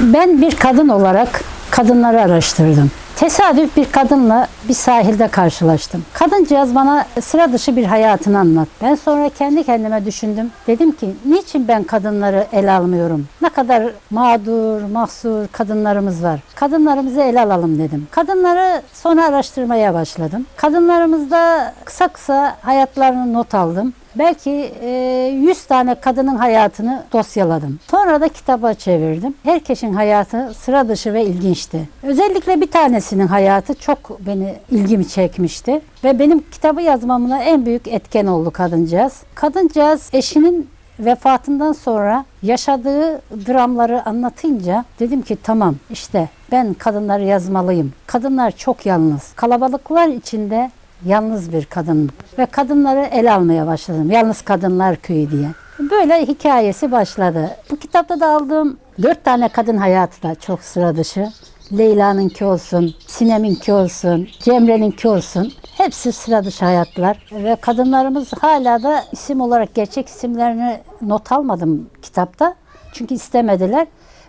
Ben bir kadın olarak kadınları araştırdım. Tesadüf bir kadınla bir sahilde karşılaştım. Kadıncağız bana sıra dışı bir hayatını anlat. Ben sonra kendi kendime düşündüm. Dedim ki niçin ben kadınları ele almıyorum? Ne kadar mağdur, mahsur kadınlarımız var. Kadınlarımızı ele alalım dedim. Kadınları sonra araştırmaya başladım. Kadınlarımızda kısa kısa hayatlarını not aldım. Belki e, 100 tane kadının hayatını dosyaladım. Sonra da kitaba çevirdim. Herkesin hayatı sıra dışı ve ilginçti. Özellikle bir tanesinin hayatı çok beni ilgimi çekmişti. Ve benim kitabı yazmamına en büyük etken oldu kadıncağız. Kadıncağız eşinin vefatından sonra yaşadığı dramları anlatınca dedim ki tamam işte ben kadınları yazmalıyım. Kadınlar çok yalnız. Kalabalıklar içinde yalnız bir kadın ve kadınları ele almaya başladım. Yalnız Kadınlar Köyü diye. Böyle hikayesi başladı. Bu kitapta da aldığım dört tane kadın hayatı da çok sıra dışı. Leyla'nınki olsun, Sinem'inki olsun, Cemre'ninki olsun. Hepsi sıra dışı hayatlar. Ve kadınlarımız hala da isim olarak gerçek isimlerini not almadım kitapta. Çünkü istemediler.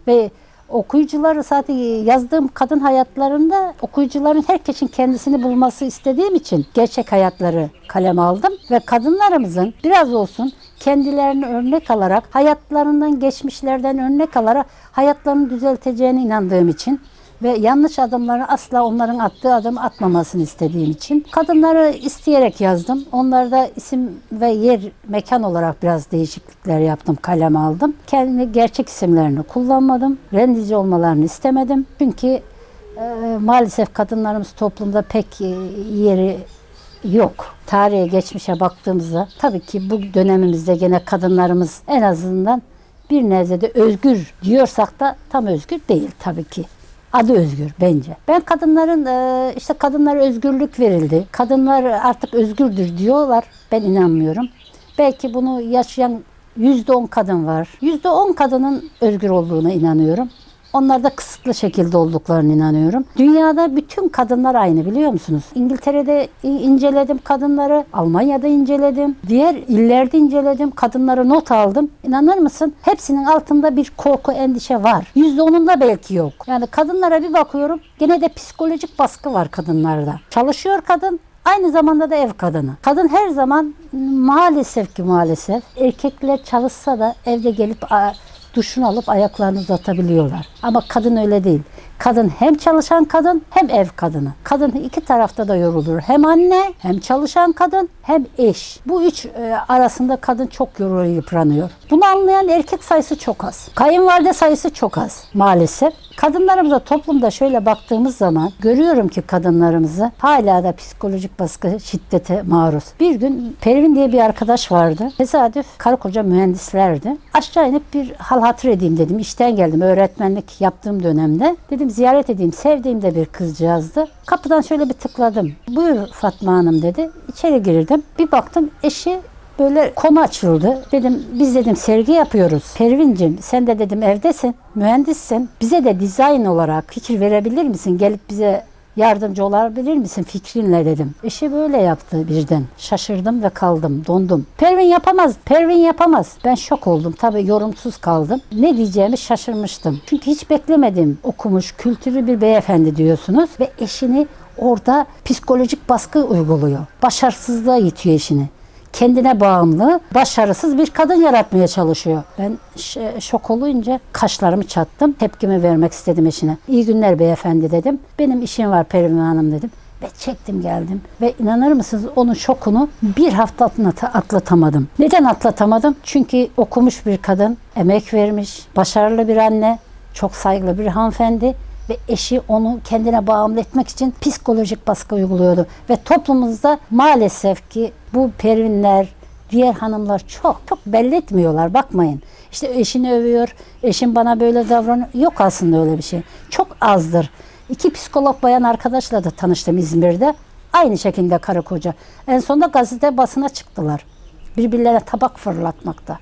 Ve okuyucuları zaten yazdığım kadın hayatlarında okuyucuların herkesin kendisini bulması istediğim için gerçek hayatları kaleme aldım. Ve kadınlarımızın biraz olsun kendilerini örnek alarak, hayatlarından, geçmişlerden örnek alarak hayatlarını düzelteceğine inandığım için ve yanlış adımları asla onların attığı adım atmamasını istediğim için kadınları isteyerek yazdım. Onlarda isim ve yer, mekan olarak biraz değişiklikler yaptım, kaleme aldım. Kendi gerçek isimlerini kullanmadım. Rendici olmalarını istemedim. Çünkü e, maalesef kadınlarımız toplumda pek e, yeri yok. Tarihe, geçmişe baktığımızda tabii ki bu dönemimizde gene kadınlarımız en azından bir nebzede özgür diyorsak da tam özgür değil tabii ki. Adı özgür bence. Ben kadınların e, işte kadınlara özgürlük verildi. Kadınlar artık özgürdür diyorlar. Ben inanmıyorum. Belki bunu yaşayan yüzde on kadın var. Yüzde on kadının özgür olduğuna inanıyorum. Onlar da kısıtlı şekilde olduklarına inanıyorum. Dünyada bütün kadınlar aynı biliyor musunuz? İngiltere'de inceledim kadınları, Almanya'da inceledim, diğer illerde inceledim, kadınları not aldım. İnanır mısın? Hepsinin altında bir korku, endişe var. %10'unda belki yok. Yani kadınlara bir bakıyorum, gene de psikolojik baskı var kadınlarda. Çalışıyor kadın, Aynı zamanda da ev kadını. Kadın her zaman maalesef ki maalesef erkekler çalışsa da evde gelip duşunu alıp ayaklarını uzatabiliyorlar. Ama kadın öyle değil. Kadın hem çalışan kadın hem ev kadını. Kadın iki tarafta da yorulur. Hem anne hem çalışan kadın hem eş. Bu üç e, arasında kadın çok yoruluyor, yıpranıyor. Bunu anlayan erkek sayısı çok az. Kayınvalide sayısı çok az maalesef. Kadınlarımıza toplumda şöyle baktığımız zaman görüyorum ki kadınlarımızı hala da psikolojik baskı, şiddete maruz. Bir gün Pervin diye bir arkadaş vardı. Tesadüf karı koca mühendislerdi. Aşağı inip bir hal hatır edeyim dedim. İşten geldim öğretmenlik yaptığım dönemde. Dedim ziyaret edeyim. Sevdiğim de bir kızcağızdı. Kapıdan şöyle bir tıkladım. Buyur Fatma Hanım dedi. İçeri girdim. Bir baktım eşi böyle konu açıldı. Dedim biz dedim sergi yapıyoruz. Pervin'cim sen de dedim evdesin, mühendissin. Bize de dizayn olarak fikir verebilir misin? Gelip bize yardımcı olabilir misin fikrinle dedim. Eşi böyle yaptı birden. Şaşırdım ve kaldım, dondum. Pervin yapamaz, Pervin yapamaz. Ben şok oldum. Tabii yorumsuz kaldım. Ne diyeceğimi şaşırmıştım. Çünkü hiç beklemedim. Okumuş, kültürlü bir beyefendi diyorsunuz ve eşini orada psikolojik baskı uyguluyor. Başarısızlığa itiyor eşini kendine bağımlı, başarısız bir kadın yaratmaya çalışıyor. Ben şok olunca kaşlarımı çattım. Tepkimi vermek istedim eşine. İyi günler beyefendi dedim. Benim işim var Pervin Hanım dedim. Ve çektim geldim. Ve inanır mısınız onun şokunu bir hafta atlatamadım. Neden atlatamadım? Çünkü okumuş bir kadın, emek vermiş, başarılı bir anne, çok saygılı bir hanımefendi ve eşi onu kendine bağımlı etmek için psikolojik baskı uyguluyordu. Ve toplumumuzda maalesef ki bu pervinler, diğer hanımlar çok çok belli etmiyorlar bakmayın. İşte eşini övüyor, eşim bana böyle davranıyor. Yok aslında öyle bir şey. Çok azdır. İki psikolog bayan arkadaşla da tanıştım İzmir'de. Aynı şekilde karı koca. En sonunda gazete basına çıktılar. Birbirlerine tabak fırlatmakta.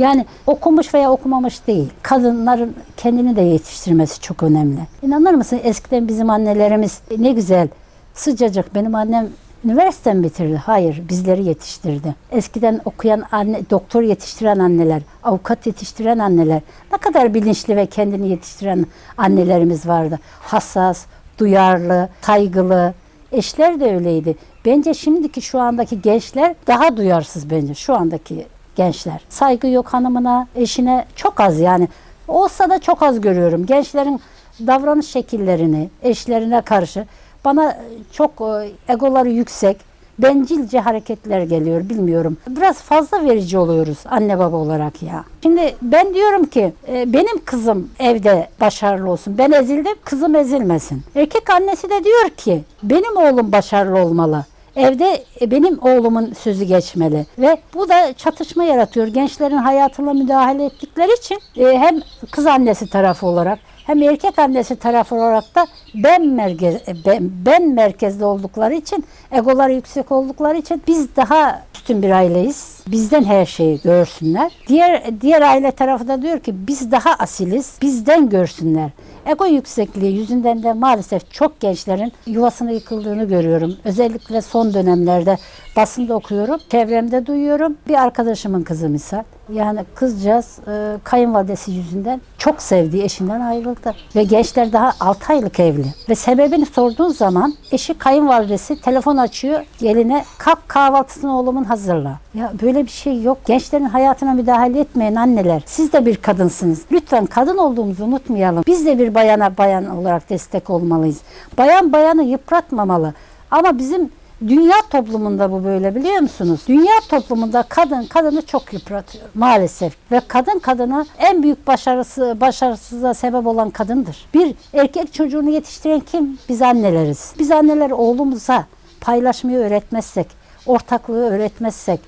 Yani okumuş veya okumamış değil. Kadınların kendini de yetiştirmesi çok önemli. İnanır mısın eskiden bizim annelerimiz ne güzel sıcacık benim annem Üniversite mi bitirdi? Hayır, bizleri yetiştirdi. Eskiden okuyan anne, doktor yetiştiren anneler, avukat yetiştiren anneler, ne kadar bilinçli ve kendini yetiştiren annelerimiz vardı. Hassas, duyarlı, saygılı. Eşler de öyleydi. Bence şimdiki şu andaki gençler daha duyarsız bence şu andaki gençler. Saygı yok hanımına, eşine çok az yani. Olsa da çok az görüyorum. Gençlerin davranış şekillerini eşlerine karşı bana çok e, egoları yüksek, bencilce hareketler geliyor bilmiyorum. Biraz fazla verici oluyoruz anne baba olarak ya. Şimdi ben diyorum ki e, benim kızım evde başarılı olsun. Ben ezildim, kızım ezilmesin. Erkek annesi de diyor ki benim oğlum başarılı olmalı. Evde e, benim oğlumun sözü geçmeli ve bu da çatışma yaratıyor. Gençlerin hayatına müdahale ettikleri için e, hem kız annesi tarafı olarak hem erkek annesi tarafı olarak da ben merkez ben, ben merkezde oldukları için egoları yüksek oldukları için biz daha üstün bir aileyiz. Bizden her şeyi görsünler. Diğer diğer aile tarafı da diyor ki biz daha asiliz. Bizden görsünler. Ego yüksekliği yüzünden de maalesef çok gençlerin yuvasına yıkıldığını görüyorum. Özellikle son dönemlerde basında okuyorum. Çevremde duyuyorum. Bir arkadaşımın kızı misal. Yani kızcağız e, kayınvalidesi yüzünden çok sevdiği eşinden ayrıldı. Ve gençler daha 6 aylık evli. Ve sebebini sorduğun zaman eşi kayınvalidesi telefon açıyor. Geline kalk kahvaltısını oğlumun hazırla. Ya böyle bir şey yok. Gençlerin hayatına müdahale etmeyin anneler. Siz de bir kadınsınız. Lütfen kadın olduğumuzu unutmayalım. Biz de bir bayana bayan olarak destek olmalıyız. Bayan bayanı yıpratmamalı. Ama bizim Dünya toplumunda bu böyle biliyor musunuz? Dünya toplumunda kadın kadını çok yıpratıyor maalesef. Ve kadın kadına en büyük başarısı başarısızlığa sebep olan kadındır. Bir erkek çocuğunu yetiştiren kim? Biz anneleriz. Biz anneler oğlumuza paylaşmayı öğretmezsek, ortaklığı öğretmezsek,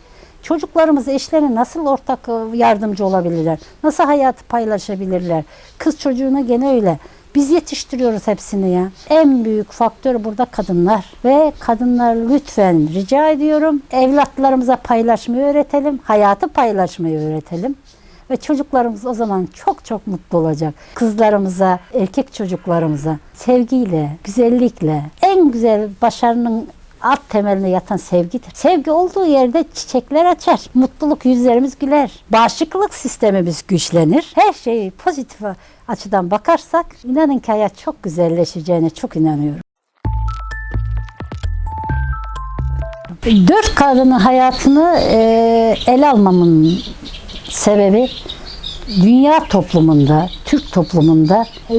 Çocuklarımız eşlerine nasıl ortak e, yardımcı olabilirler? Nasıl hayatı paylaşabilirler? Kız çocuğuna gene öyle. Biz yetiştiriyoruz hepsini ya. En büyük faktör burada kadınlar. Ve kadınlar lütfen rica ediyorum evlatlarımıza paylaşmayı öğretelim. Hayatı paylaşmayı öğretelim. Ve çocuklarımız o zaman çok çok mutlu olacak. Kızlarımıza, erkek çocuklarımıza sevgiyle, güzellikle, en güzel başarının alt temeline yatan sevgidir. Sevgi olduğu yerde çiçekler açar. Mutluluk yüzlerimiz güler. Bağışıklık sistemimiz güçlenir. Her şeyi pozitif açıdan bakarsak inanın ki hayat çok güzelleşeceğine çok inanıyorum. Dört kadının hayatını e, ele almamın sebebi dünya toplumunda, Türk toplumunda e,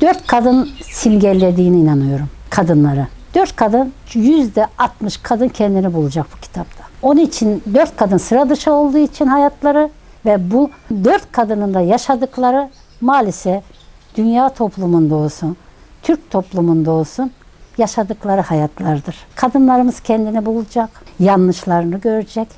dört kadın simgelediğine inanıyorum kadınları. Dört kadın, yüzde 60 kadın kendini bulacak bu kitapta. Onun için dört kadın sıra dışı olduğu için hayatları ve bu dört kadının da yaşadıkları maalesef dünya toplumunda olsun, Türk toplumunda olsun yaşadıkları hayatlardır. Kadınlarımız kendini bulacak, yanlışlarını görecek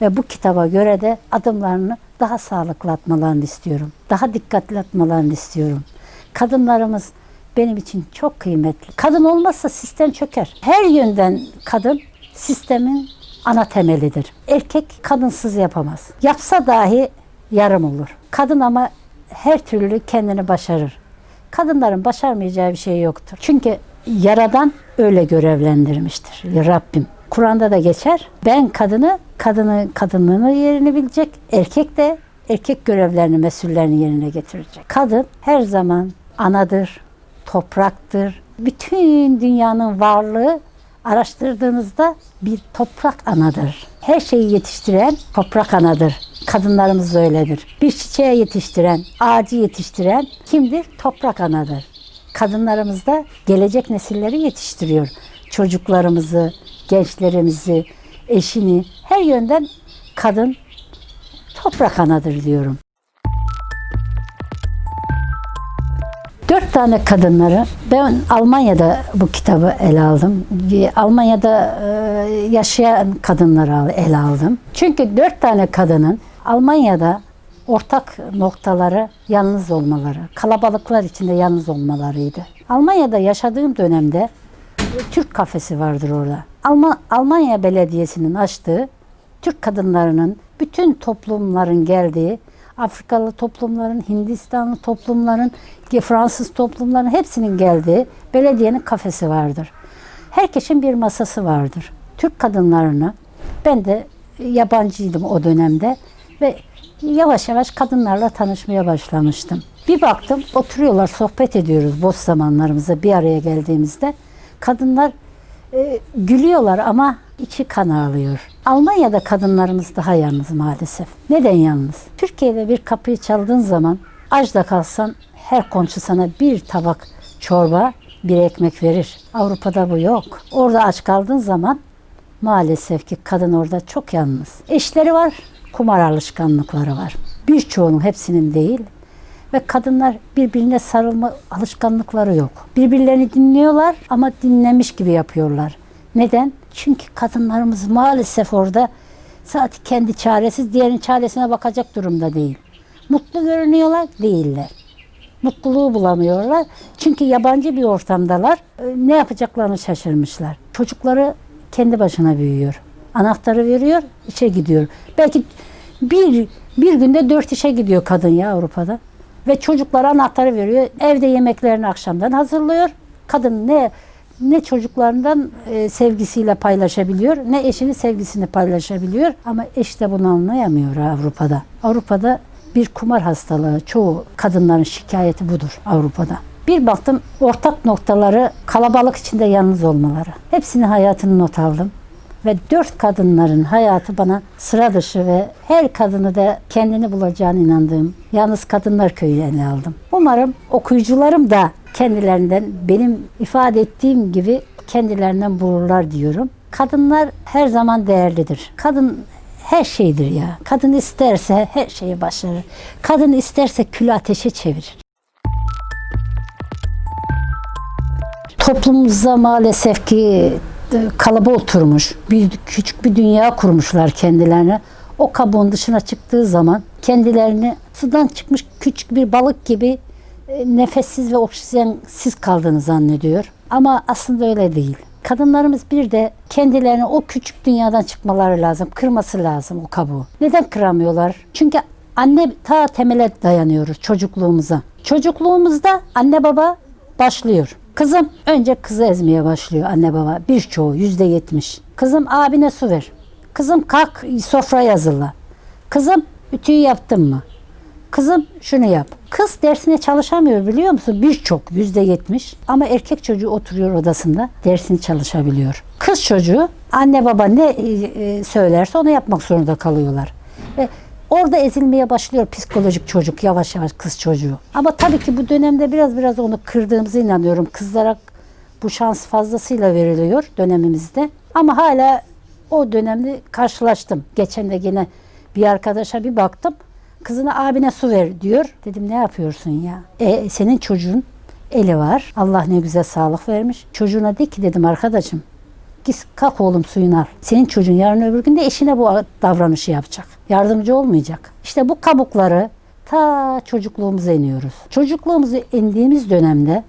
ve bu kitaba göre de adımlarını daha sağlıklı atmalarını istiyorum. Daha dikkatli atmalarını istiyorum. Kadınlarımız benim için çok kıymetli. Kadın olmazsa sistem çöker. Her yönden kadın sistemin ana temelidir. Erkek kadınsız yapamaz. Yapsa dahi yarım olur. Kadın ama her türlü kendini başarır. Kadınların başarmayacağı bir şey yoktur. Çünkü Yaradan öyle görevlendirmiştir Rabbim. Kur'an'da da geçer. Ben kadını, kadını kadınlığını yerini bilecek. Erkek de erkek görevlerini, mesullerini yerine getirecek. Kadın her zaman anadır, topraktır. Bütün dünyanın varlığı araştırdığınızda bir toprak anadır. Her şeyi yetiştiren toprak anadır. Kadınlarımız öyledir. Bir çiçeği yetiştiren, ağacı yetiştiren kimdir? Toprak anadır. Kadınlarımız da gelecek nesilleri yetiştiriyor. Çocuklarımızı, gençlerimizi, eşini her yönden kadın toprak anadır diyorum. Dört tane kadınları ben Almanya'da bu kitabı ele aldım. Bir Almanya'da e, yaşayan kadınları ele aldım. Çünkü dört tane kadının Almanya'da ortak noktaları yalnız olmaları, kalabalıklar içinde yalnız olmalarıydı. Almanya'da yaşadığım dönemde e, Türk kafesi vardır orada. Alman, Almanya Belediyesi'nin açtığı Türk kadınlarının bütün toplumların geldiği Afrikalı toplumların, Hindistanlı toplumların, Fransız toplumların hepsinin geldiği belediyenin kafesi vardır. Herkesin bir masası vardır. Türk kadınlarını ben de yabancıydım o dönemde ve yavaş yavaş kadınlarla tanışmaya başlamıştım. Bir baktım oturuyorlar sohbet ediyoruz boş zamanlarımızda bir araya geldiğimizde. Kadınlar e, gülüyorlar ama içi kan ağlıyor. Almanya'da kadınlarımız daha yalnız maalesef. Neden yalnız? Türkiye'de bir kapıyı çaldığın zaman aç da kalsan her komşu sana bir tabak çorba, bir ekmek verir. Avrupa'da bu yok. Orada aç kaldığın zaman maalesef ki kadın orada çok yalnız. Eşleri var, kumar alışkanlıkları var. Birçoğunun hepsinin değil. Ve kadınlar birbirine sarılma alışkanlıkları yok. Birbirlerini dinliyorlar ama dinlemiş gibi yapıyorlar. Neden? Çünkü kadınlarımız maalesef orada sadece kendi çaresiz, diğerinin çaresine bakacak durumda değil. Mutlu görünüyorlar, değiller. Mutluluğu bulamıyorlar. Çünkü yabancı bir ortamdalar. E, Ne yapacaklarını şaşırmışlar. Çocukları kendi başına büyüyor. Anahtarı veriyor, işe gidiyor. Belki bir, bir günde dört işe gidiyor kadın ya Avrupa'da. Ve çocuklara anahtarı veriyor. Evde yemeklerini akşamdan hazırlıyor. Kadın ne ne çocuklarından e, sevgisiyle paylaşabiliyor, ne eşinin sevgisini paylaşabiliyor. Ama eş de bunu anlayamıyor Avrupa'da. Avrupa'da bir kumar hastalığı. Çoğu kadınların şikayeti budur Avrupa'da. Bir baktım ortak noktaları kalabalık içinde yalnız olmaları. Hepsinin hayatını not aldım. Ve dört kadınların hayatı bana sıra dışı ve her kadını da kendini bulacağına inandığım Yalnız Kadınlar Köyü ele aldım. Umarım okuyucularım da kendilerinden benim ifade ettiğim gibi kendilerinden bulurlar diyorum. Kadınlar her zaman değerlidir. Kadın her şeydir ya. Kadın isterse her şeyi başarır. Kadın isterse külü ateşe çevirir. Toplumumuzda maalesef ki e, kalıba oturmuş. Bir küçük bir dünya kurmuşlar kendilerine. O kabuğun dışına çıktığı zaman kendilerini sudan çıkmış küçük bir balık gibi nefessiz ve oksijensiz kaldığını zannediyor. Ama aslında öyle değil. Kadınlarımız bir de kendilerini o küçük dünyadan çıkmaları lazım. Kırması lazım o kabuğu. Neden kıramıyorlar? Çünkü anne ta temele dayanıyoruz çocukluğumuza. Çocukluğumuzda anne baba başlıyor. Kızım önce kızı ezmeye başlıyor anne baba. Birçoğu yüzde yetmiş. Kızım abine su ver. Kızım kalk sofraya hazırla. Kızım ütüyü yaptın mı? Kızım şunu yap. Kız dersine çalışamıyor biliyor musun? Birçok yüzde yetmiş. Ama erkek çocuğu oturuyor odasında dersini çalışabiliyor. Kız çocuğu anne baba ne e, e, söylerse onu yapmak zorunda kalıyorlar. Ve orada ezilmeye başlıyor psikolojik çocuk yavaş yavaş kız çocuğu. Ama tabii ki bu dönemde biraz biraz onu kırdığımıza inanıyorum. Kızlara bu şans fazlasıyla veriliyor dönemimizde. Ama hala o dönemde karşılaştım. Geçen de yine bir arkadaşa bir baktım. Kızına abine su ver diyor. Dedim ne yapıyorsun ya? E, senin çocuğun eli var. Allah ne güzel sağlık vermiş. Çocuğuna de ki dedim arkadaşım git kalk oğlum suyunu al. Senin çocuğun yarın öbür gün de eşine bu davranışı yapacak. Yardımcı olmayacak. İşte bu kabukları ta çocukluğumuza iniyoruz. Çocukluğumuzu indiğimiz dönemde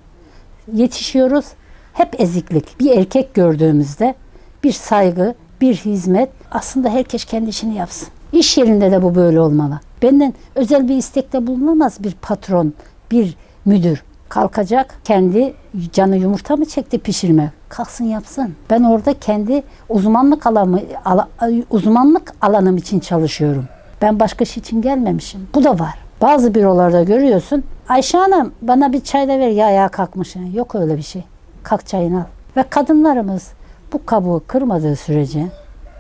yetişiyoruz. Hep eziklik. Bir erkek gördüğümüzde bir saygı, bir hizmet. Aslında herkes kendi işini yapsın. İş yerinde de bu böyle olmalı. Benden özel bir istekte bulunamaz bir patron, bir müdür. Kalkacak kendi canı yumurta mı çekti pişirme. Kalksın yapsın. Ben orada kendi uzmanlık alanı, ala- uzmanlık alanım için çalışıyorum. Ben başka şey için gelmemişim. Bu da var. Bazı bürolarda görüyorsun. Ayşe Hanım bana bir çay da ver ya ayağa kalkmışsın. Yok öyle bir şey. Kalk çayını al. Ve kadınlarımız bu kabuğu kırmadığı sürece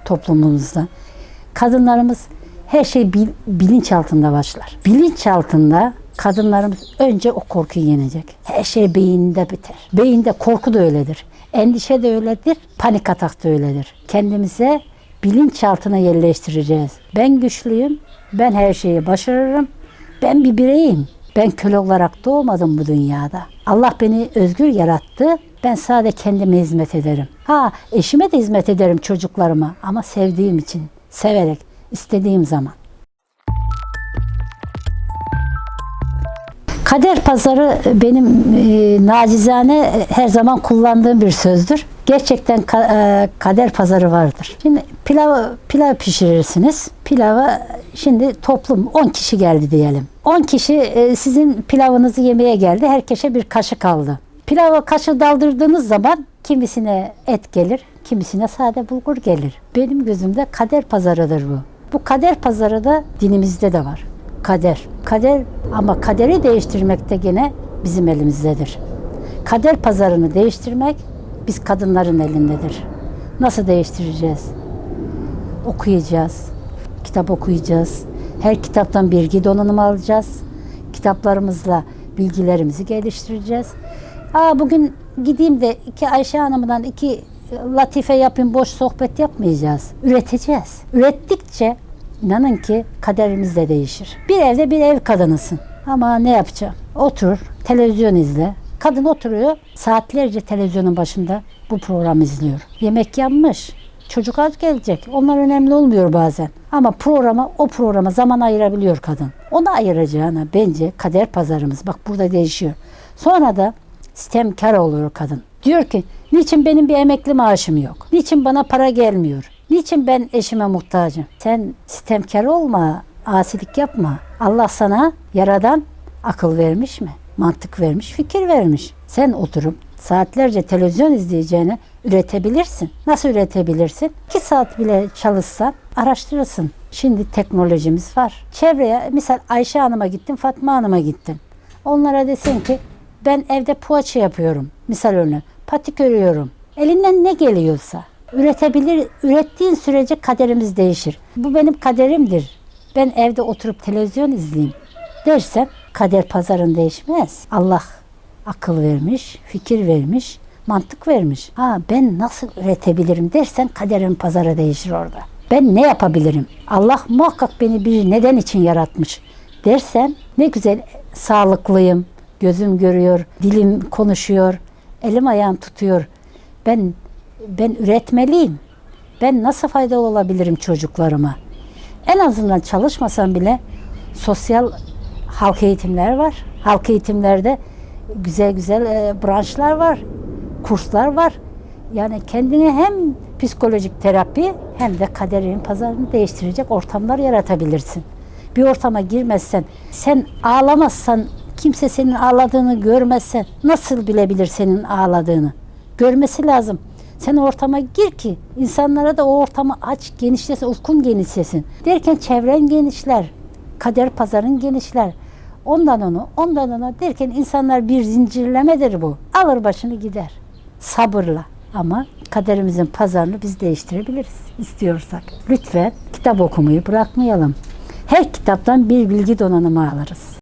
toplumumuzda kadınlarımız her şey bil, bilinç altında başlar. Bilinç altında kadınlarımız önce o korkuyu yenecek. Her şey beyinde biter. Beyinde korku da öyledir. Endişe de öyledir. Panik atak da öyledir. Kendimize bilinçaltına yerleştireceğiz. Ben güçlüyüm. Ben her şeyi başarırım. Ben bir bireyim. Ben köle olarak doğmadım bu dünyada. Allah beni özgür yarattı. Ben sadece kendime hizmet ederim. Ha eşime de hizmet ederim çocuklarıma ama sevdiğim için, severek, istediğim zaman. Kader pazarı benim e, nacizane her zaman kullandığım bir sözdür. Gerçekten ka- e, kader pazarı vardır. Şimdi pilav pilav pişirirsiniz. Pilava şimdi toplum 10 kişi geldi diyelim. 10 kişi e, sizin pilavınızı yemeye geldi. Herkese bir kaşık aldı. Pilava kaşığı daldırdığınız zaman kimisine et gelir, kimisine sade bulgur gelir. Benim gözümde kader pazarıdır bu. Bu kader pazarı da dinimizde de var. Kader. Kader ama kaderi değiştirmek de gene bizim elimizdedir. Kader pazarını değiştirmek biz kadınların elindedir. Nasıl değiştireceğiz? okuyacağız. Kitap okuyacağız. Her kitaptan bilgi donanımı alacağız. Kitaplarımızla bilgilerimizi geliştireceğiz. Aa bugün gideyim de iki Ayşe Hanım'dan iki latife yapayım, boş sohbet yapmayacağız. Üreteceğiz. Ürettikçe inanın ki kaderimiz de değişir. Bir evde bir ev kadınısın. Ama ne yapacağım? Otur, televizyon izle. Kadın oturuyor, saatlerce televizyonun başında bu programı izliyor. Yemek yanmış, Çocuk aç gelecek. Onlar önemli olmuyor bazen. Ama programa, o programa zaman ayırabiliyor kadın. Onu ayıracağına bence kader pazarımız. Bak burada değişiyor. Sonra da sistemkar oluyor kadın. Diyor ki niçin benim bir emekli maaşım yok? Niçin bana para gelmiyor? Niçin ben eşime muhtacım? Sen sistemkar olma, asilik yapma. Allah sana yaradan akıl vermiş mi? Mantık vermiş, fikir vermiş. Sen oturup saatlerce televizyon izleyeceğine üretebilirsin. Nasıl üretebilirsin? 2 saat bile çalışsan araştırırsın. Şimdi teknolojimiz var. Çevreye misal Ayşe Hanım'a gittin, Fatma Hanım'a gittin. Onlara desin ki ben evde poğaça yapıyorum. Misal örneğin patik örüyorum. Elinden ne geliyorsa üretebilir. Ürettiğin sürece kaderimiz değişir. Bu benim kaderimdir. Ben evde oturup televizyon izleyeyim dersen kader pazarın değişmez. Allah akıl vermiş, fikir vermiş, mantık vermiş. Ha ben nasıl üretebilirim dersen kaderin pazarı değişir orada. Ben ne yapabilirim? Allah muhakkak beni bir neden için yaratmış dersen ne güzel sağlıklıyım, gözüm görüyor, dilim konuşuyor, elim ayağım tutuyor. Ben ben üretmeliyim. Ben nasıl faydalı olabilirim çocuklarıma? En azından çalışmasam bile sosyal halk eğitimler var. Halk eğitimlerde güzel güzel e, branşlar var, kurslar var. Yani kendine hem psikolojik terapi hem de kaderin pazarını değiştirecek ortamlar yaratabilirsin. Bir ortama girmezsen, sen ağlamazsan, kimse senin ağladığını görmezsen nasıl bilebilir senin ağladığını? Görmesi lazım. Sen ortama gir ki insanlara da o ortamı aç, genişlesin, ufkun genişlesin. Derken çevren genişler, kader pazarın genişler. Ondan onu, ondan ona derken insanlar bir zincirlemedir bu. Alır başını gider. Sabırla. Ama kaderimizin pazarını biz değiştirebiliriz istiyorsak. Lütfen kitap okumayı bırakmayalım. Her kitaptan bir bilgi donanımı alırız.